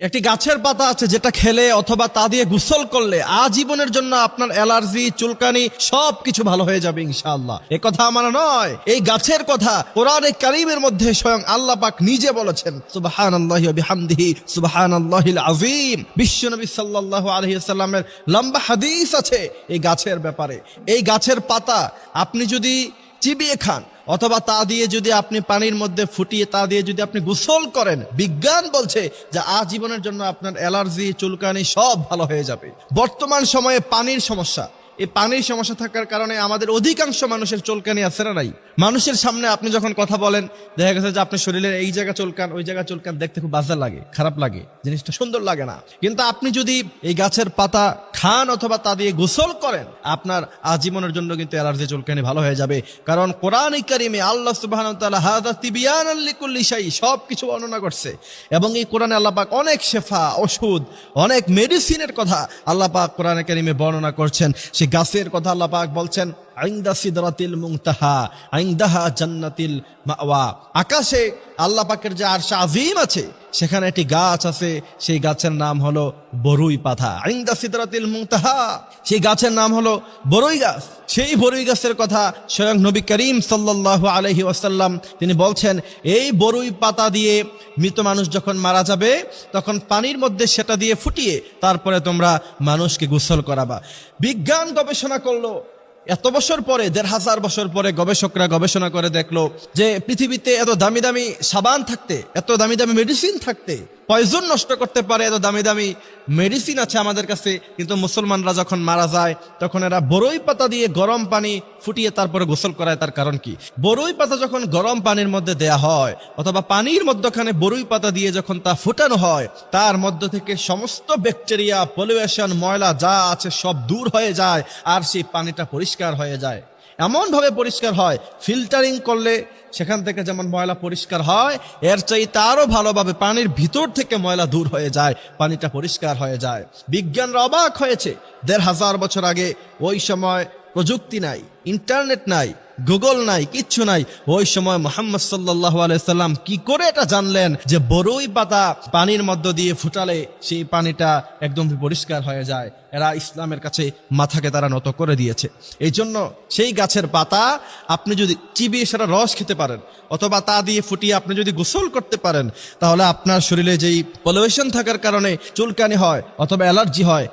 একটি গাছের পাতা আছে যেটা খেলে অথবা তা দিয়ে গোসল করলে আজীবনের জন্য আপনার অ্যালার্জি, চুলকানি সব কিছু ভালো হয়ে যাবে ইনশাআল্লাহ। এ কথা আমার নয়। এই গাছের কথা কোরআনে কারিমের মধ্যে স্বয়ং আল্লাহ পাক নিজে বলেছেন সুবাহান আল্লাহ বিহামদিহি সুবাহান আল্লাহিল আজিম বিশ্বনবী সাল্লাল্লাহু আলাইহি সাল্লামের লম্বা হাদিস আছে এই গাছের ব্যাপারে। এই গাছের পাতা আপনি যদি চিবিয়ে খান অথবা তা দিয়ে যদি আপনি পানির মধ্যে ফুটিয়ে, তা দিয়ে যদি আপনি গোসল করেন, বিজ্ঞান বলছে যে আজীবনের জন্য আপনার অ্যালার্জি, চুলকানি সব ভালো হয়ে যাবে। বর্তমান সময়ে পানির সমস্যা। এই পানির সমস্যা থাকার কারণে আমাদের অধিকাংশ মানুষের চুলকানি আছে না নাই? মানুষের সামনে আপনি যখন কথা বলেন, দেখা গেছে যে আপনার শরীরের এই জায়গা চুলকান, ওই জায়গা চুলকান, দেখতে খুব বাজার লাগে, খারাপ লাগে, জিনিসটা সুন্দর লাগে না। কিন্তু আপনি যদি এই গাছের পাতা খান অথবা তা দিয়ে গোসল করেন, আপনার আজীবনের জন্য কিন্তু অ্যালার্জি চুলকানি ভালো হয়ে যাবে। কারণ কোরআন কারিমে আল্লাহ সুবাহ সব কিছু বর্ণনা করছে। এবং এই কোরআনে আল্লাহ পাক অনেক শেফা, ওষুধ, অনেক মেডিসিনের কথা আল্লাহ পাক কোরআন কারিমে বর্ণনা করছেন। সে গাছের কথা আল্লাহ পাক বলছেন। আইন্দা সিদরাতিল মুংতাহা আইন্দাহা জান্নাতিল মাওয়া। আকাশে আল্লাহ পাকের যে আরশা আজিম আছে, সেখানে একটি গাছ আছে, সেই গাছের নাম হলো বরুই পাতা। আইন্দা সিদরাতিল মুংতাহা সেই গাছের নাম হলো বরুই গাছ। সেই বরুই গাছের কথা স্বয়ং নবী করিম সাল্লাল্লাহু আলহি ওয়াসাল্লাম তিনি বলছেন, এই বরুই পাতা দিয়ে মৃত মানুষ যখন মারা যাবে, তখন পানির মধ্যে সেটা দিয়ে ফুটিয়ে তারপরে তোমরা মানুষকে গোসল করাবা। বিজ্ঞান গবেষণা করল এত বছর পরে, দেড় হাজার বছর পরে গবেষকরা গবেষণা করে দেখল যে পৃথিবীতে এত দামি দামি সাবান থাকতে, এত দামি দামি মেডিসিন থাকতে পয়জন নষ্ট করতে পারে, এত দামি দামি মেডিসিন আছে আমাদের কাছে। কিন্তু মুসলমানরা যখন মারা যায়, তখন এরা বরই পাতা দিয়ে গরম পানি ফুটিয়ে তারপরে গোসল করায়। তার কারণ কি? বরই পাতা যখন গরম পানির মধ্যে দেয়া হয়, অথবা পানির মধ্যখানে বরই পাতা দিয়ে যখন তা ফুটানো হয়, তার মধ্য থেকে সমস্ত ব্যাকটেরিয়া পলিউশন ময়লা যা আছে সব দূর হয়ে যায়, আর সেই পানিটা পরিষ্কার হয়ে যায়। এমনভাবে পরিষ্কার হয় ফিল্টারিং করলে সেখান থেকে যেমন ময়লা পরিষ্কার হয়, এর চাইতে তারও ভালোভাবে পানির ভিতর থেকে ময়লা দূর হয়ে যায়, পানিটা পরিষ্কার হয়ে যায়। বিজ্ঞানরা অবাক হয়েছে, দেড় হাজার বছর আগে ওই সময় প্রযুক্তি নাই, ইন্টারনেট নাই গুগল নাই, কিচ্ছু নাই। ওই সময় মোহাম্মদ সাল্লাহ সাল্লাম কি করে এটা জানলেন যে বড়ই পাতা পানির মধ্য দিয়ে ফুটালে সেই পানিটা একদম পরিষ্কার হয়ে যায়। এরা ইসলামের কাছে মাথাকে তারা নত করে দিয়েছে। এই জন্য সেই গাছের পাতা আপনি যদি চিবিয়ে সেটা রস খেতে পারেন, অথবা তা দিয়ে ফুটিয়ে আপনি যদি গোসল করতে পারেন, তাহলে আপনার শরীরে যেই পলিউশন থাকার কারণে চুলকানি হয় অথবা অ্যালার্জি হয়